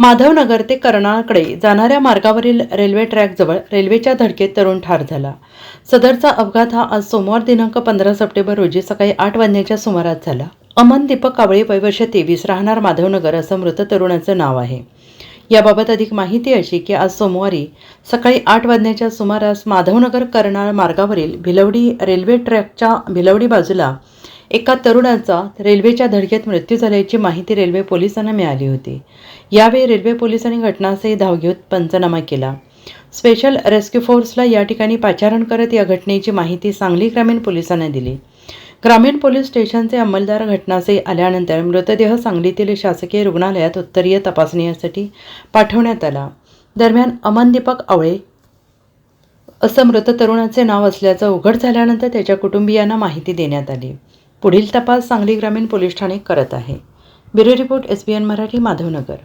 माधवनगर ते कर्नाळकडे जाणाऱ्या मार्गावरील रेल्वे ट्रॅकजवळ रेल्वेच्या धडकेत तरुण ठार झाला. सदरचा अपघात हा आज सोमवार दिनांक पंधरा सप्टेंबर रोजी सकाळी आठ वाजण्याच्या सुमारास झाला. अमन दीपक कावळे वयवर्ष तेवीस राहणार माधवनगर असं मृत तरुणाचं नाव आहे. याबाबत अधिक माहिती अशी की आज सोमवारी सकाळी आठ वाजण्याच्या सुमारास माधवनगर कर्नाळ मार्गावरील भिलवडी रेल्वे ट्रॅकच्या भिलवडी बाजूला एका तरुणाचा रेल्वेच्या धडकेत मृत्यू झाल्याची माहिती रेल्वे पोलिसांना मिळाली होती. यावेळी रेल्वे पोलिसांनी घटनास्थळी धाव घेऊन पंचनामा केला. स्पेशल रेस्क्यू फोर्सला या ठिकाणी पाचारण करत या घटनेची माहिती सांगली ग्रामीण पोलिसांना दिली. ग्रामीण पोलीस स्टेशनचे अंमलदार घटनास्थळी आल्यानंतर मृतदेह सांगलीतील शासकीय रुग्णालयात उत्तरीय तपासणीसाठी पाठवण्यात आला. दरम्यान अमन दीपक आवळे असं मृत तरुणाचे नाव असल्याचं उघड झाल्यानंतर त्याच्या कुटुंबियांना माहिती देण्यात आली. पुढील तपास सांगली ग्रामीण पोलीस ठाणे करत आहे. Bureau report S B N Marathi Madhavnagar.